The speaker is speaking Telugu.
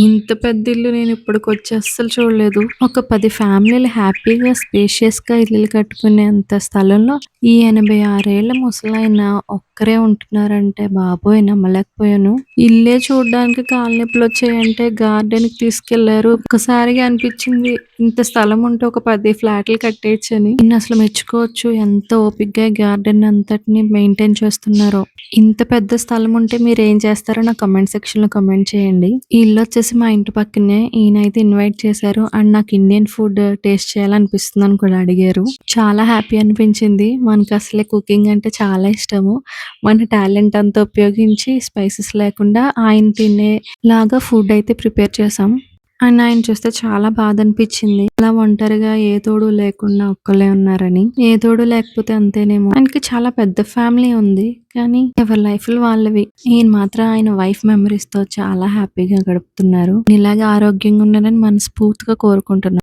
ఇంత పెద్ద ఇల్లు నేను ఇప్పటికొచ్చి అస్సలు చూడలేదు. ఒక పది ఫ్యామిలీలు హ్యాపీగా స్పేషియస్‌గా ఇల్లు కట్టుకునేంత స్థలంలో ఈ ఎనభై ఆరేళ్ళ ముసలాయన ఒక్కరే ఉంటున్నారంటే బాబోయ్! నమ్మలేకపోయాను. ఇల్లే చూడడానికి చూడ్డానికి వచ్చాయంటే గార్డెన్కి తీసుకెళ్ళారు. ఒక్కసారిగా అనిపించింది ఇంత స్థలం ఉంటే ఒక పది ఫ్లాట్లు కట్టేయొచ్చని. అసలు మెచ్చుకోవచ్చు. ఎంత ఓపిగ్గా ఈ గార్డెన్ అంతటిని మెయింటైన్ చేస్తున్నారో. ఇంత పెద్ద స్థలం ఉంటే మీరు ఏం చేస్తారో నాకు కామెంట్ సెక్షన్‌లో కమెంట్ చేయండి. ఈ ఇల్లొచ్చేసి మా ఇంటి పక్కనే. ఈయనైతే ఇన్వైట్ చేశారు. అండ్ నాకు ఇండియన్ ఫుడ్ టేస్ట్ చేయాలనిపిస్తుందని కూడా అడిగారు. చాలా హ్యాపీ అనిపించింది. మనకసలే కుకింగ్ అంటే చాలా ఇష్టము. మన టాలెంట్ అంతా ఉపయోగించి స్పైసెస్ లేకుండా ఆయన తినేలాగా ఫుడ్ అయితే ప్రిపేర్ చేసాం అండ్ ఆయన చూస్తే చాలా బాధ అనిపించింది అలా ఒంటరిగా ఏ తోడు లేకుండా ఒక్కలే ఉన్నారని. ఏ తోడు లేకపోతే అంతేనేమో. ఆయనకి చాలా పెద్ద ఫ్యామిలీ ఉంది. కానీ ఎవరి లైఫ్‌లు వాళ్ళవి. ఈయన మాత్రం ఆయన వైఫ్ మెమరీస్తో చాలా హ్యాపీగా గడుపుతున్నారు. ఇలాగే ఆరోగ్యంగా ఉండాలని మనస్ఫూర్తిగా కోరుకుంటున్నాను.